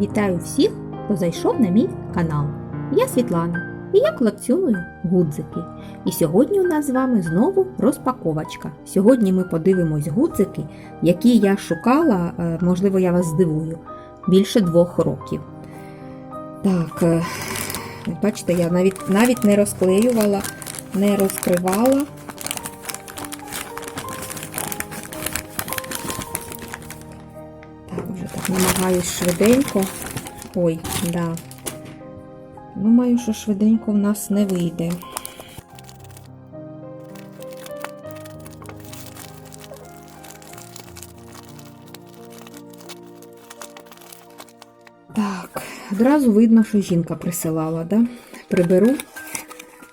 Вітаю всіх, хто зайшов на мій канал. Я Світлана і я колекціоную гудзики. І сьогодні у нас з вами знову розпаковочка. Сьогодні ми подивимось гудзики, які я шукала, е, можливо, я вас здивую, більше двох років. Так, е, бачите, я навіть, навіть не розклеювала, не розкривала. Намагаюсь швиденько. Ой, да. Думаю, що швиденько в нас не вийде. Так, одразу видно, що жінка присилала, да? Приберу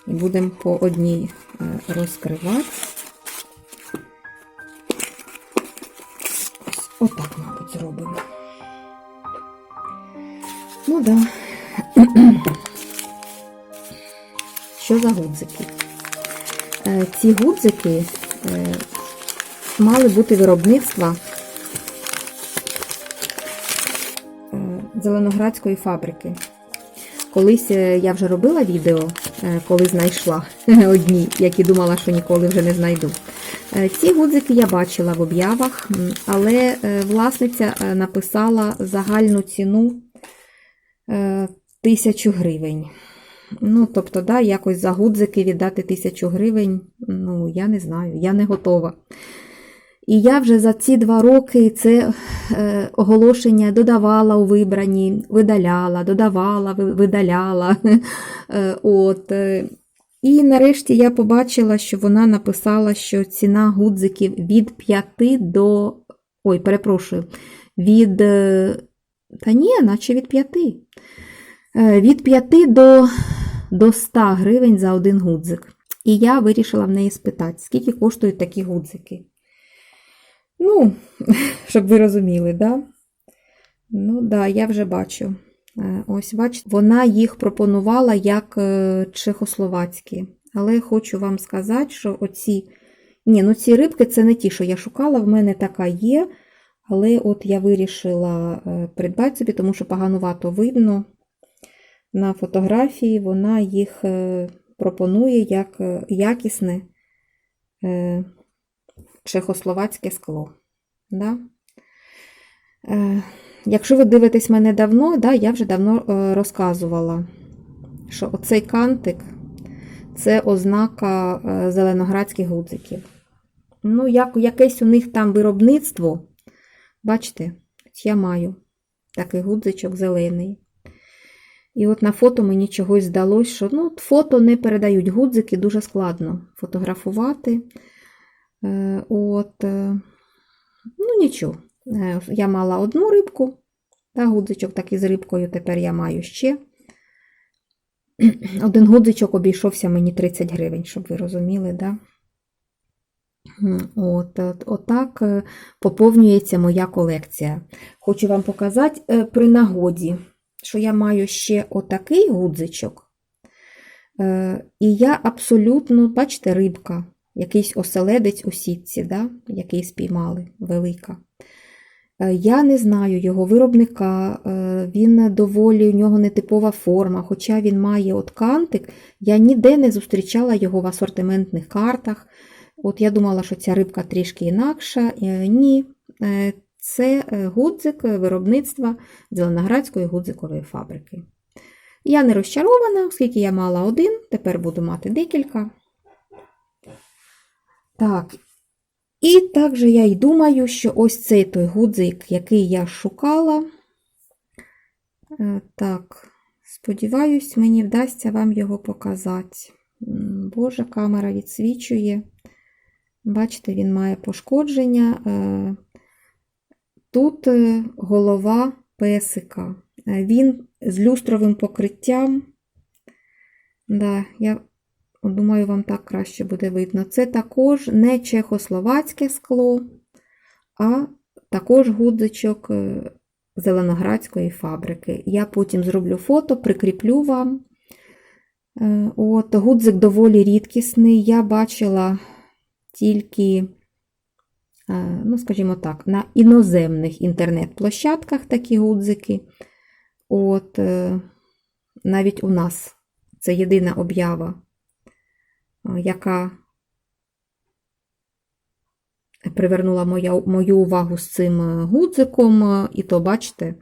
і будемо по одній е, розкривати. Ось отак, мабуть, зробимо. Да. Що за гудзики? Е, Ці гудзики е, мали бути виробництва е, Зеленоградської фабрики. Колись я вже робила відео, коли знайшла одні, які думала, що ніколи вже не знайду. Ці гудзики я бачила в об'явах, але власниця написала загальну ціну е, тисячу гривень. Ну, тобто, да, якось за гудзики віддати тисячу гривень, ну, я не знаю, я не готова. І я вже за ці два роки це е, оголошення додавала у вибрані, видаляла, додавала, видаляла. Е, От. е, І нарешті я побачила, що вона написала, що ціна гудзиків від 5 до. Ой, перепрошую, від. е, Та ні, наче від 5. Е, Від 5 до, до 100 гривень за один гудзик. І я вирішила в неї спитати, скільки коштують такі гудзики. Ну, щоб ви розуміли, да? Ну, да, я вже бачу. Е, Ось, бачите, вона їх пропонувала як е, чехословацькі. Але хочу вам сказати, що оці. Ні, ну ці рибки це не ті, що я шукала, в мене така є. Але от я вирішила придбати собі, тому що поганувато видно. На фотографії вона їх е, пропонує як е, якісне е, чехословацьке скло. Да? Якщо ви дивитесь мене давно, да, я вже давно розказувала, що оцей кантик це ознака зеленоградських гудзиків. Ну, як, якесь у них там виробництво. Бачите, я маю такий гудзичок зелений. І от на фото мені чогось здалося, що ну, фото не передають гудзики, дуже складно фотографувати. Е, От, е, ну нічого. Е, Я мала одну рибку, та гудзичок такий з рибкою, тепер я маю ще. Один гудзичок обійшовся мені 30 гривень, щоб ви розуміли, да? От, от, отак поповнюється моя колекція. Хочу вам показати при нагоді, що я маю ще отакий гудзичок. Е, І я абсолютно, бачите, рибка, якийсь оселедець у сітці, да? який спіймали, велика. Е, Я не знаю його виробника, е, він доволі, у нього нетипова форма, хоча він має от кантик, я ніде не зустрічала його в асортиментних картах. От я думала, що ця рибка трішки інакша. Ні, це е, гудзик виробництва Зеленоградської гудзикової фабрики. Я не розчарована, оскільки я мала один, тепер буду мати декілька. Так, і також я й думаю, що ось цей той гудзик, який я шукала. Е, Так, сподіваюсь, мені вдасться вам його показати. Боже, камера відсвічує. Бачите, він має пошкодження. Тут е, голова песика. Е, Він з люстровим покриттям. Да, я думаю, вам так краще буде видно. Це також не чехословацьке скло, а також гудзичок е, Зеленоградської фабрики. Я потім зроблю фото, прикріплю вам. От, гудзик доволі рідкісний. Я бачила тільки, ну, скажімо так, на іноземних інтернет-площадках такі гудзики. От е, навіть у нас це єдина об'ява, е, яка привернула моя, мою увагу з цим е, гудзиком, е, і то, бачите,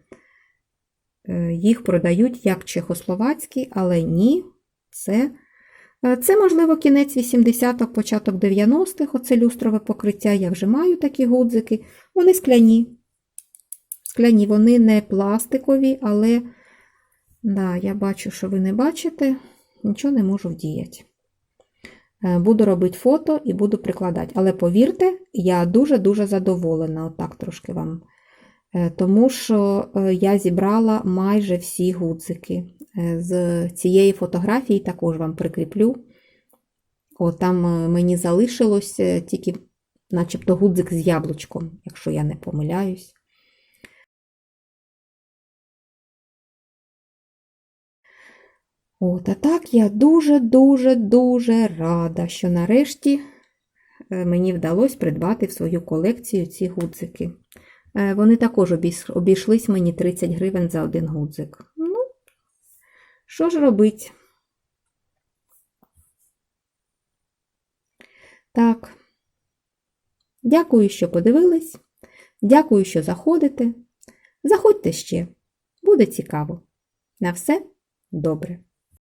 е, їх продають як чехословацькі, але ні, це, е, це можливо, кінець 80-х, початок 90-х, оце люстрове покриття, я вже маю такі гудзики, вони скляні. Скляні, вони не пластикові, але да, я бачу, що ви не бачите, нічого не можу вдіяти. Е, Буду робити фото і буду прикладати. Але повірте, я дуже-дуже задоволена, отак трошки вам. Е, Тому що е, я зібрала майже всі гудзики. Е, З цієї фотографії також вам прикріплю. О, там мені залишилось тільки, начебто, гудзик з яблучком, якщо я не помиляюсь. От, а так я дуже-дуже-дуже рада, що нарешті мені вдалося придбати в свою колекцію ці гудзики. Е, Вони також обійшлись мені 30 гривень за один гудзик. Ну, що ж робить? Так. Дякую, що подивились. Дякую, що заходите. Заходьте ще. Буде цікаво. На все добре.